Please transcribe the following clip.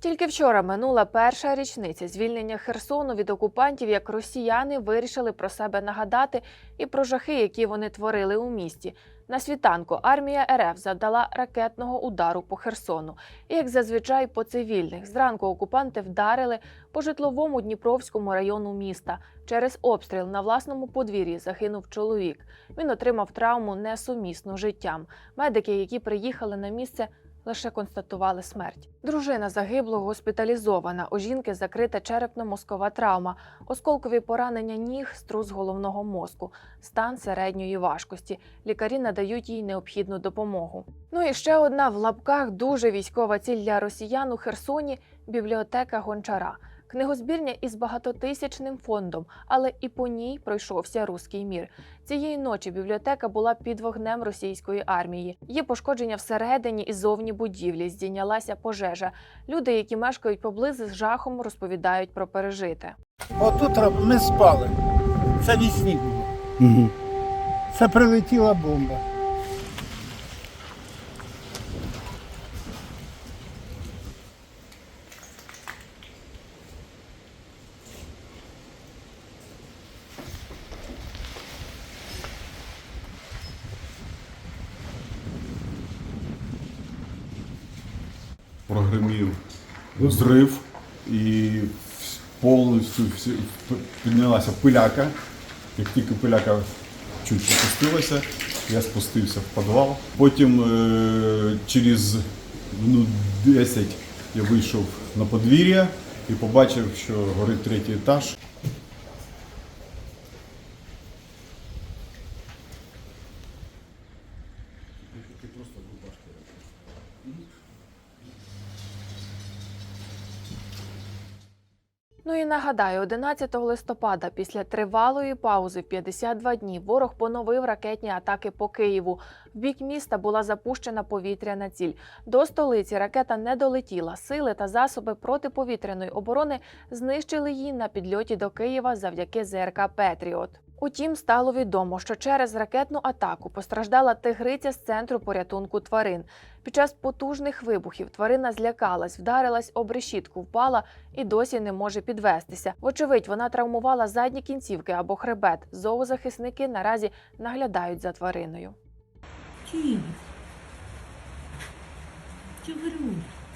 Тільки вчора минула перша річниця звільнення Херсону від окупантів, як росіяни вирішили про себе нагадати і про жахи, які вони творили у місті. На світанку армія РФ завдала ракетного удару по Херсону. І як зазвичай по цивільних, зранку окупанти вдарили по житловому Дніпровському району міста. Через обстріл на власному подвір'ї загинув чоловік. Він отримав травму несумісну з життям. Медики, які приїхали на місце, лише констатували смерть. Дружина загиблого госпіталізована. У жінки закрита черепно-мозкова травма, осколкові поранення ніг, струс головного мозку, стан середньої важкості. Лікарі надають їй необхідну допомогу. Ну і ще одна в лапках дуже військова ціль для росіян у Херсоні бібліотека Гончара. Книгозбірня із багатотисячним фондом, але і по ній пройшовся руський мір. Цієї ночі бібліотека була під вогнем російської армії. Є пошкодження всередині і зовні будівлі. Здійнялася пожежа. Люди, які мешкають поблизу, з жахом розповідають про пережите. Отут ми спали. Це вісні було. Угу. Це прилетіла бомба. Прогремів взрив і повністю всі- піднялася пиляка. Як тільки пиляка чуть опустилася, я спустився в підвал. Потім е, через минут 10 я вийшов на подвір'я і побачив, що горить третій етаж. Ну і нагадаю, 11 листопада, після тривалої паузи в 52 дні, ворог поновив ракетні атаки по Києву. В бік міста була запущена повітряна ціль. До столиці ракета не долетіла. Сили та засоби протиповітряної оборони знищили її на підльоті до Києва завдяки ЗРК Петріот. Утім, стало відомо, що через ракетну атаку постраждала тигриця з центру порятунку тварин. Під час потужних вибухів тварина злякалась, вдарилась об решітку, впала і досі не може підвестися. Вочевидь, вона травмувала задні кінцівки або хребет. Зоозахисники наразі наглядають за твариною. Что врут?